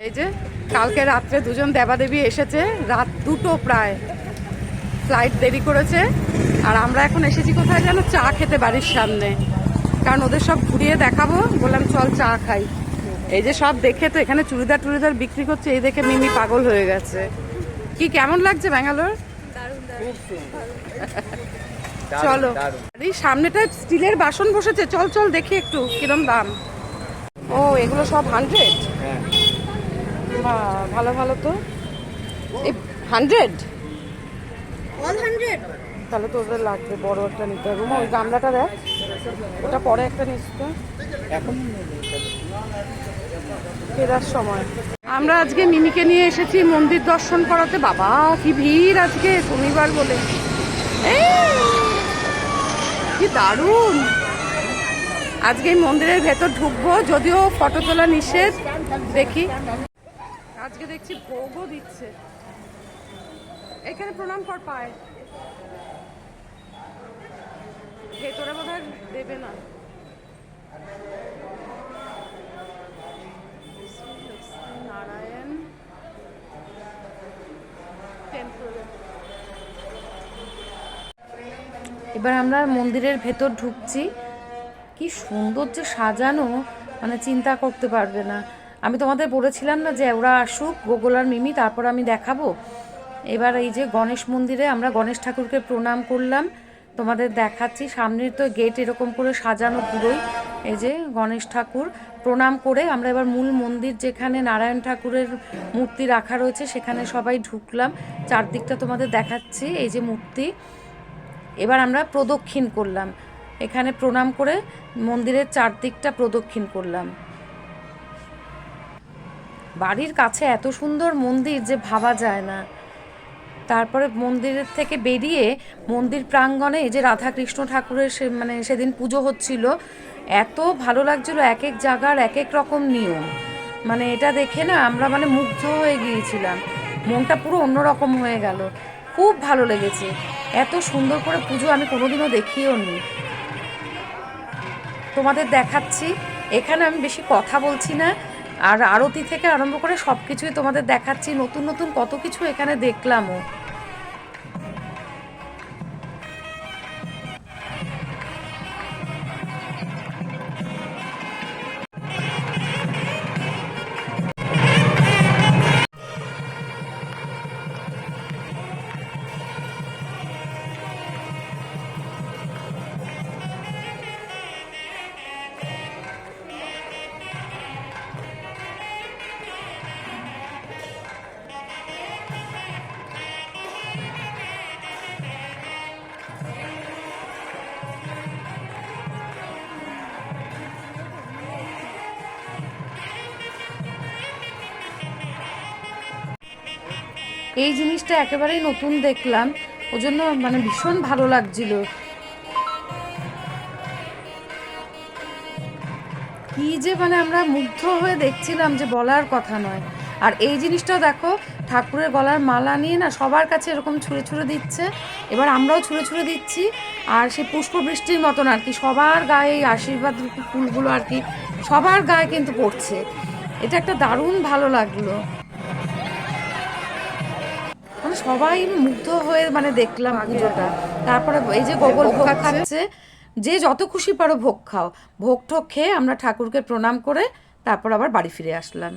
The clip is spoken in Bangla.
এই যে কালকে রাত্রে দুজন দেবাদেবী এসেছে রাত দুটো প্রায়। ফ্লাইট দেরি করেছে আর আমরা এখন এসেছি কোথায় যেন? চা খেতে বাড়ির সামনে। কারণ ওদের সব ঘুরিয়ে দেখাবো বললাম চল চা খাই। এই যে সব দেখে তো এখানে চুড়িদার টুড়িদার বিক্রি করছে এই দেখে মিমি পাগল হয়ে গেছে। কি কেমন লাগছে ব্যাঙ্গালোর? চলো। এই সামনেটা স্টিলের বাসন বসেছে চল চল দেখি একটু কিরম দাম। ও এগুলো সব হান্ড্রেড হ্যাঁ। ভালো ভালো তো? এই হান্ড্রেড তাহলে তো ওদের লাগবে বড় একটা নিতে হবে। ওই গামলাটা দেখ। ওটা পরে একটা নিস তো। এখন ফেরার সময়। আমরা আজকে মিমিকে নিয়ে এসেছি মন্দির দর্শন করাতে। বাবা কি ভিড় আজকে শনিবার বলে। এই, কি দারুণ। আজকে এই মন্দিরের ভেতর ঢুকবো যদিও ফটো তোলা নিষেধ দেখি। আজকে দেখছি ভোগও দিচ্ছে। এখানে প্রণাম কর, পায়। ভেতরে বোধ দেবে না। নারায়ণ। এবার আমরা মন্দিরের ভেতর ঢুকছি। কি সুন্দর যে সাজানো মানে চিন্তা করতে পারবে না। আমি তোমাদের বলেছিলাম না যে ওরা আসুক, গোগল আর মিমি, তারপর আমি দেখাবো। এবার এই যে গণেশ মন্দিরে আমরা গণেশ ঠাকুরকে প্রণাম করলাম, তোমাদের দেখাচ্ছি। সামনের তো গেট এরকম করে সাজানো পুরোই, এই যে গণেশ ঠাকুর। প্রণাম করে আমরা এবার মূল মন্দির যেখানে নারায়ণ ঠাকুরের মূর্তি রাখা রয়েছে, সেখানে সবাই ঢুকলাম। চারদিকটা তোমাদের দেখাচ্ছি, এই যে মূর্তি। এবার আমরা প্রদক্ষিণ করলাম। এখানে প্রণাম করে মন্দিরের চারদিকটা প্রদক্ষিণ করলাম। বাড়ির কাছে এত সুন্দর মন্দির যে ভাবা যায় না। তারপরে মন্দিরের থেকে বেরিয়ে মন্দির প্রাঙ্গণে এই যে রাধাকৃষ্ণ ঠাকুরের সে মানে সেদিন পুজো হচ্ছিল, এত ভালো লাগছিল এক এক জায়গার এক এক রকম নিয়ম। মানে এটা দেখে না আমরা মানে মুগ্ধ হয়ে গিয়েছিলাম। মনটা পুরো অন্যরকম হয়ে গেল। খুব ভালো লেগেছে। এত সুন্দর করে পুজো আমি কোনোদিনও দেখিও নি। তোমাদের দেখাচ্ছি। এখানে আমি বেশি কথা বলছি না। আর আরতি থেকে আরম্ভ করে সব কিছুই তোমাদের দেখাচ্ছি। নতুন নতুন কত কিছু এখানে দেখলামও। এই জিনিসটা একেবারেই নতুন দেখলাম। ওই জন্য মানে ভীষণ ভালো লাগছিল। কি যে মানে আমরা মুগ্ধ হয়ে দেখছিলাম যে বলার কথা নয়। আর এই জিনিসটাও দেখো, ঠাকুরের গলার মালা নিয়ে না সবার কাছে এরকম ছুঁড়ে ছুঁড়ে দিচ্ছে। এবার আমরাও ছুঁড়ে ছুঁড়ে দিচ্ছি। আর সেই পুষ্প বৃষ্টির মতন আর কি, সবার গায়ে এই আশীর্বাদ ফুলগুলো আর কি সবার গায়ে কিন্তু পড়ছে। এটা একটা দারুণ ভালো লাগল। সবাই মুগ্ধ হয়ে মানে দেখলাম পুজোটা। তারপরে এই যে গোবর ভোগ খাচ্ছে যে যত খুশি পারো ভোগ খাও। ভোগ ঠোক খেয়ে আমরা ঠাকুরকে প্রণাম করে তারপর আবার বাড়ি ফিরে আসলাম।